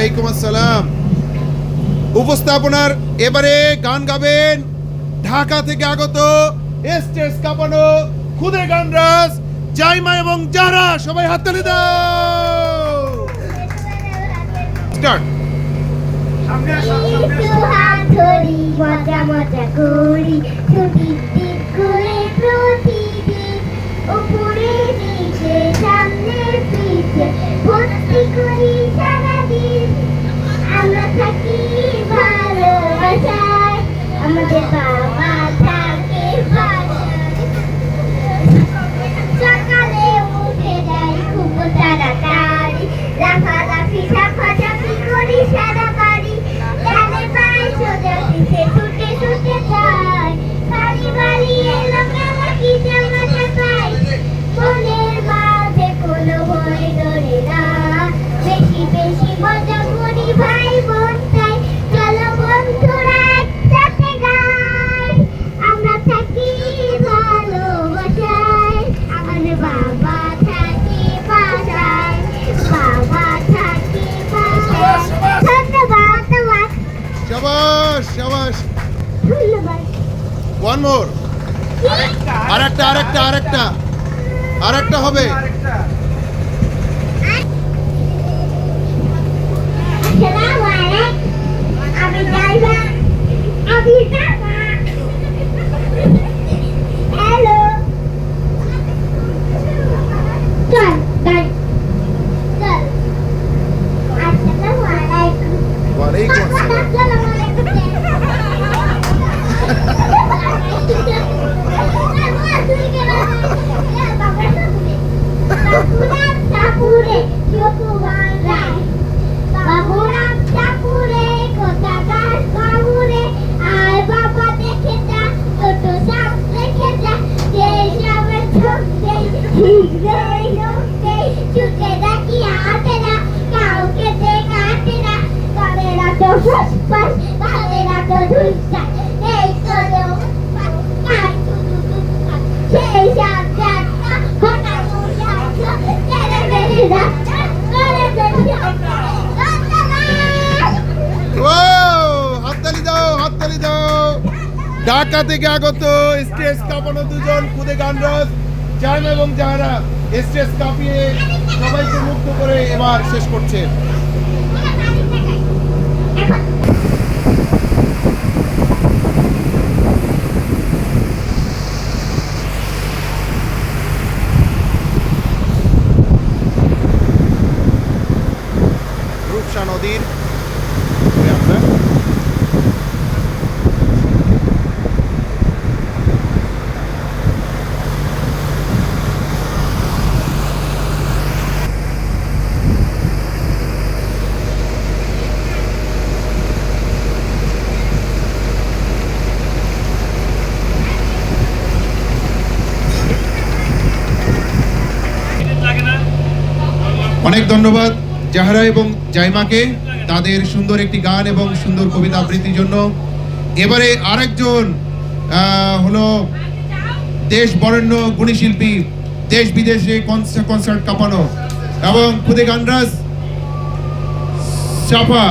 ওয়ালাইকুম আসসালাম। উপস্থাপনার এবারে গান গাবেন। ঢাকা থেকে আগত স্টেজ কাঁপানো খুদে গান গানরাজ জাইমা এবং জারা সবাই হাততালি দাও। স্টার্ট। হাত ধরি মজা মজা করি শাবাশ শাবাশ ওয়ান মোর আরেকটা আরেকটা আরেকটা। আরেকটা হবে। দাও। ঢাকা থেকে আগত স্টেজ কাঁপানো দুজন খুদে গানরাজ, জাহান এবং জাহারা স্টেজ কাঁপিয়ে সবাইকে মুক্ত করে এবার শেষ করছে। অনেক ধন্যবাদ জাহারা এবং জাইমাকে তাদের সুন্দর একটি গান এবং সুন্দর কবিতা আবৃত্তির জন্য। এবারে আরেকজন হলো দেশ বরেণ্য গুণী শিল্পী দেশ বিদেশে কনসার্ট কাঁপানো এবং খুদে গানরাজ চাপা